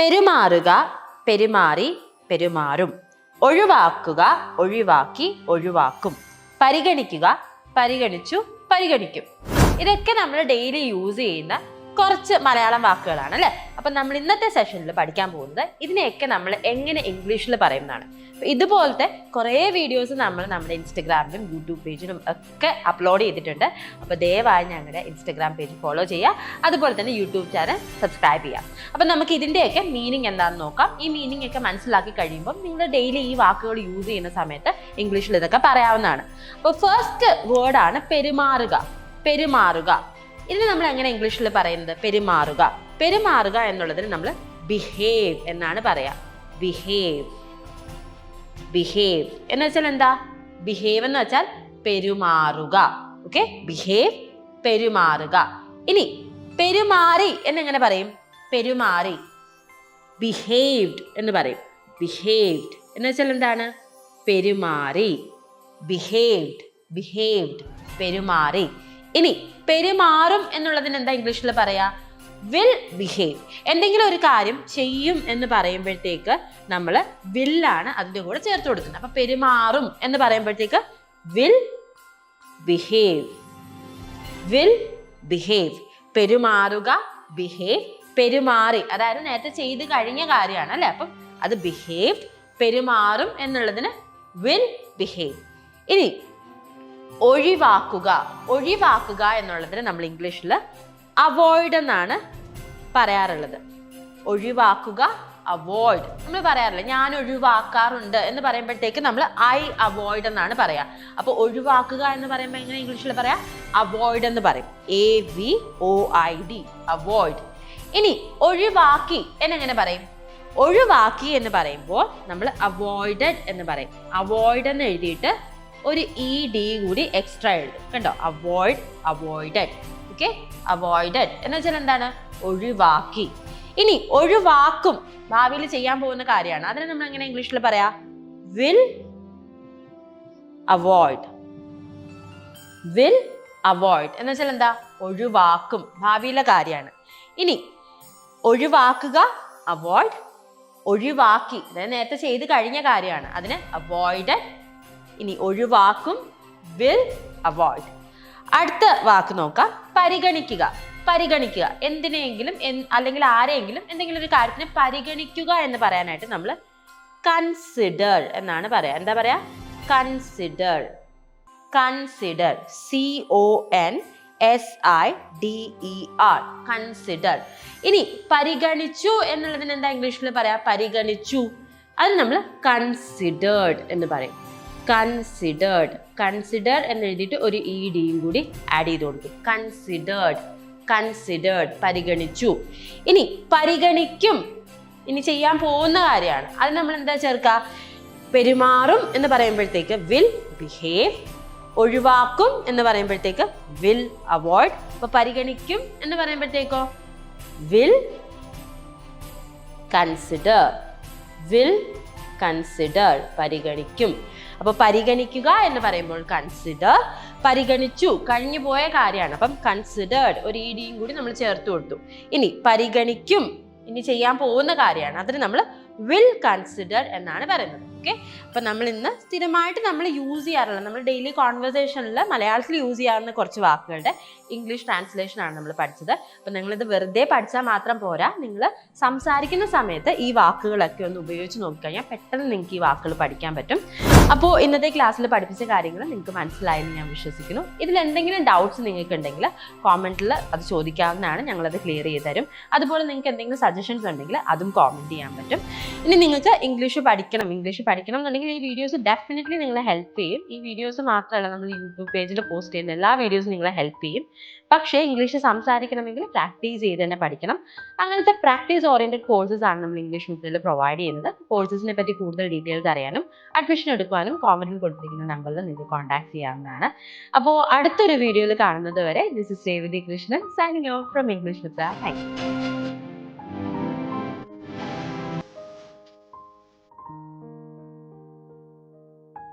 പെരുമാറുക പെരുമാറി പെരുമാറും. ഒഴിവാക്കുക ഒഴിവാക്കി ഒഴിവാക്കും. പരിഗണിക്കുക പരിഗണിച്ചു പരിഗണിക്കും. ഇതൊക്കെ നമ്മൾ ഡെയിലി യൂസ് ചെയ്യുന്ന കുറച്ച് മലയാളം വാക്കുകളാണ് അല്ലേ? അപ്പം നമ്മൾ ഇന്നത്തെ സെഷനിൽ പഠിക്കാൻ പോകുന്നത് ഇതിനെയൊക്കെ നമ്മൾ എങ്ങനെ ഇംഗ്ലീഷിൽ പറയുന്നതാണ്. ഇതുപോലത്തെ കുറേ വീഡിയോസ് നമ്മൾ നമ്മുടെ ഇൻസ്റ്റഗ്രാമിലും യൂട്യൂബ് പേജിലും ഒക്കെ അപ്ലോഡ് ചെയ്തിട്ടുണ്ട്. അപ്പോൾ ദയവായി ഞങ്ങളുടെ ഇൻസ്റ്റഗ്രാം പേജ് ഫോളോ ചെയ്യുക. അതുപോലെ തന്നെ യൂട്യൂബ് ചാനൽ സബ്സ്ക്രൈബ് ചെയ്യാം അപ്പം നമുക്ക് ഇതിന്റെയൊക്കെ മീനിങ് എന്താണെന്ന് നോക്കാം. ഈ മീനിങ് ഒക്കെ മനസ്സിലാക്കി കഴിയുമ്പോൾ നിങ്ങൾ ഡെയിലി ഈ വാക്കുകൾ യൂസ് ചെയ്യുന്ന സമയത്ത് ഇംഗ്ലീഷിൽ ഇതൊക്കെ പറയാവുന്നതാണ്. അപ്പോൾ ഫസ്റ്റ് വേർഡാണ് പെരുമാറുക. പെരുമാറുക. ഇതിന് നമ്മൾ എങ്ങനെ ഇംഗ്ലീഷിൽ പറയുന്നത്? പെരുമാറുക. പെരുമാറുക എന്നുള്ളതിന് നമ്മൾ ബിഹേവ് എന്നാണ് പറയാ. ബിഹേവ് ബിഹേവ് എന്ന് വെച്ചാൽ എന്താ? ബിഹേവ് എന്ന് വെച്ചാൽ പെരുമാറുക. ഓക്കെ ബിഹേവ് പെരുമാറുക. ഇനി പെരുമാറി എന്നെങ്ങനെ പറയും? പെരുമാറി. ബിഹേവ്ഡ് എന്ന് പറയും. ബിഹേവ്ഡ് എന്ന് വെച്ചാൽ എന്താണ്? പെരുമാറി. ബിഹേവ്ഡ് ബിഹേവ്ഡ് പെരുമാറി. ഇനി പെരുമാറും എന്നുള്ളതിന് എന്താ ഇംഗ്ലീഷിൽ പറയാ? വിൽ ബിഹേവ് എന്തെങ്കിലും ഒരു കാര്യം ചെയ്യും എന്ന് പറയുമ്പോഴത്തേക്ക് നമ്മൾ വില്ലാണ് അതിന്റെ കൂടെ ചേർത്ത് കൊടുക്കുന്നത്. അപ്പൊ പെരുമാറും എന്ന് പറയുമ്പോഴത്തേക്ക് വിൽ ബിഹേവ് വിൽ ബിഹേവ് പെരുമാറുക ബിഹേവ് പെരുമാറി. അതായത് നേരത്തെ ചെയ്ത് കഴിഞ്ഞ കാര്യമാണ് അല്ലെ? അപ്പം അത് ബിഹേവ് പെരുമാറും എന്നുള്ളതിന് വിൽ ബിഹേവ് ഇനി ഒഴിവാക്കുക. ഒഴിവാക്കുക എന്നുള്ളതിന് നമ്മൾ ഇംഗ്ലീഷിൽ അവോയ്ഡ് എന്നാണ് പറയാറുള്ളത്. ഒഴിവാക്കുക അവോയ്ഡ് നമ്മൾ പറയാറില്ല ഞാൻ ഒഴിവാക്കാറുണ്ട് എന്ന് പറയുമ്പോഴത്തേക്ക് നമ്മൾ ഐ അവോയ്ഡ് എന്നാണ് പറയാ. അപ്പോൾ ഒഴിവാക്കുക എന്ന് പറയുമ്പോൾ എങ്ങനെ ഇംഗ്ലീഷിൽ പറയാം? അവോയ്ഡ് എന്ന് പറയും. A V O I D avoid ഇനി ഒഴിവാക്കി എന്നെങ്ങനെ പറയും? ഒഴിവാക്കി എന്ന് പറയുമ്പോൾ നമ്മൾ അവോയ്ഡഡ് എന്ന് പറയും. അവോയ്ഡ് എന്ന് എഴുതിയിട്ട് ഒരു ഇ ഡി കൂടി എക്സ്ട്രാ എഴുതും. കണ്ടോ? അവോയ്ഡ് അവോയ്ഡഡ് ഓക്കെ അവോയ്ഡഡ് എന്ന് വെച്ചാൽ എന്താണ്? ഒഴിവാക്കി. ഇനി ഒഴിവാക്കും. ഭാവിയിൽ ചെയ്യാൻ പോകുന്ന കാര്യമാണ്. അതിനെ നമ്മൾ എങ്ങനെ ഇംഗ്ലീഷിൽ പറയാ? വിൽ അവോയ്ഡ് വിൽ അവോയ്ഡ് എന്ന് വെച്ചാൽ എന്താ? ഒഴിവാക്കും. ഭാവിയിലെ കാര്യമാണ്. ഇനി ഒഴിവാക്കുക അവോയ്ഡ് ഒഴിവാക്കി. അതായത് നേരത്തെ ചെയ്ത് കഴിഞ്ഞ കാര്യമാണ്. അതിന് അവോയ്ഡഡ് ഇനി ഒഴിവാക്കും വിൽ അവോയ്ഡ് അടുത്ത വാക്ക് നോക്കാം. പരിഗണിക്കുക. പരിഗണിക്കുക. എന്തിനെങ്കിലും അല്ലെങ്കിൽ ആരെയെങ്കിലും എന്തെങ്കിലും ഒരു കാര്യത്തിനെ പരിഗണിക്കുക എന്ന് പറയാനായിട്ട് നമ്മൾ കൺസിഡർ എന്നാണ് പറയാ. എന്താ പറയാ? Consider consider C O N S I D E R consider ഇനി പരിഗണിച്ചു എന്നുള്ളതിന് എന്താ ഇംഗ്ലീഷിൽ പറയാ? പരിഗണിച്ചു. അത് നമ്മൾ കൺസിഡേർഡ് എന്ന് പറയും. കൺസിഡേർഡ് കൺസിഡർ എന്ന് എഴുതിയിട്ട് ഒരു ഇ ഡിയും കൂടി ആഡ് ചെയ്ത് കൊടുക്കും. കൺസിഡേർഡ് കൺസിഡേർഡ് പരിഗണിച്ചു. ഇനി പരിഗണിക്കും. ഇനി ചെയ്യാൻ പോകുന്ന കാര്യമാണ്. അത് നമ്മൾ എന്താ ചേർക്കുക പെരുമാറും എന്ന് പറയുമ്പോഴത്തേക്ക് വിൽ ബിഹേവ് ഒഴിവാക്കും എന്ന് പറയുമ്പോഴത്തേക്ക് വിൽ അവോയ്ഡ് അപ്പൊ പരിഗണിക്കും എന്ന് പറയുമ്പോഴത്തേക്കോ? വിൽ കൺസിഡർ വിൽ കൺസിഡർ പരിഗണിക്കും. അപ്പോൾ പരിഗണിക്കുക എന്ന് പറയുമ്പോൾ കൺസിഡർ പരിഗണിച്ചു കഴിഞ്ഞു പോയ കാര്യമാണ്. അപ്പം കൺസിഡേർഡ് ഒരു ഇടിയും കൂടി നമ്മൾ ചേർത്ത് കൊടുത്തു. ഇനി പരിഗണിക്കും ഇനി ചെയ്യാൻ പോകുന്ന കാര്യമാണ്. അതിന് നമ്മൾ വിൽ കൺസിഡർ എന്നാണ് പറയുന്നത്. ഓക്കെ? അപ്പം നമ്മൾ ഇന്ന് സ്ഥിരമായിട്ട് നമ്മൾ യൂസ് ചെയ്യാറുള്ള നമ്മൾ ഡെയിലി കോൺവെർസേഷനിൽ മലയാളത്തിൽ യൂസ് ചെയ്യാവുന്ന കുറച്ച് വാക്കുകളുടെ ഇംഗ്ലീഷ് ട്രാൻസ്ലേഷൻ ആണ് നമ്മൾ പഠിച്ചത്. അപ്പം നിങ്ങളിത് വെറുതെ പഠിച്ചാൽ മാത്രം പോരാ. നിങ്ങൾ സംസാരിക്കുന്ന സമയത്ത് ഈ വാക്കുകളൊക്കെ ഒന്ന് ഉപയോഗിച്ച് നോക്കിക്കഴിഞ്ഞാൽ പെട്ടെന്ന് നിങ്ങൾക്ക് ഈ വാക്കുകൾ പഠിക്കാൻ പറ്റും. അപ്പോൾ ഇന്നത്തെ ക്ലാസ്സിൽ പഠിപ്പിച്ച കാര്യങ്ങൾ നിങ്ങൾക്ക് മനസ്സിലായെന്ന് ഞാൻ വിശ്വസിക്കുന്നു. ഇതിൽ എന്തെങ്കിലും ഡൗട്ട്സ് നിങ്ങൾക്ക് ഉണ്ടെങ്കിൽ കോമന്റിൽ അത് ചോദിക്കാവുന്നതാണ്. ഞങ്ങളത് ക്ലിയർ ചെയ്ത് തരും. അതുപോലെ നിങ്ങൾക്ക് എന്തെങ്കിലും സജഷൻസ് ഉണ്ടെങ്കിൽ അതും കോമന്റ് ചെയ്യാൻ പറ്റും. ഇനി നിങ്ങൾക്ക് ഇംഗ്ലീഷ് പഠിക്കണം. ഇംഗ്ലീഷ് പഠിക്കണം എന്നുണ്ടെങ്കിൽ ഈ വീഡിയോസ് ഡെഫിനറ്റ്ലി നിങ്ങളെ ഹെൽപ്പ് ചെയ്യും. ഈ വീഡിയോസ് മാത്രമല്ല നമ്മൾ യൂട്യൂബ് പേജിൽ പോസ്റ്റ് ചെയ്യുന്ന എല്ലാ വീഡിയോസും നിങ്ങളെ ഹെൽപ്പ് ചെയ്യും. പക്ഷേ ഇംഗ്ലീഷ് സംസാരിക്കണമെങ്കിൽ പ്രാക്ടീസ് ചെയ്ത് തന്നെ പഠിക്കണം. അങ്ങനത്തെ പ്രാക്ടീസ് ഓറിയന്റഡ് കോഴ്സസ് ആണ് നമ്മൾ ഇംഗ്ലീഷ് മീഡിയത്തിൽ പ്രൊവൈഡ് ചെയ്യുന്നത്. കോഴ്സസിനെ പറ്റി കൂടുതൽ ഡീറ്റെയിൽസ് അറിയാനും അഡ്മിഷൻ എടുക്കുവാനും കോമന്റിൽ കൊടുത്തിരിക്കുന്ന നമ്പറിൽ നിങ്ങൾക്ക് കോൺടാക്ട് ചെയ്യാവുന്നതാണ്. അപ്പോൾ അടുത്തൊരു വീഡിയോയിൽ കാണുന്നത് വരെ this is Revathi Krishnan signing off from English thank you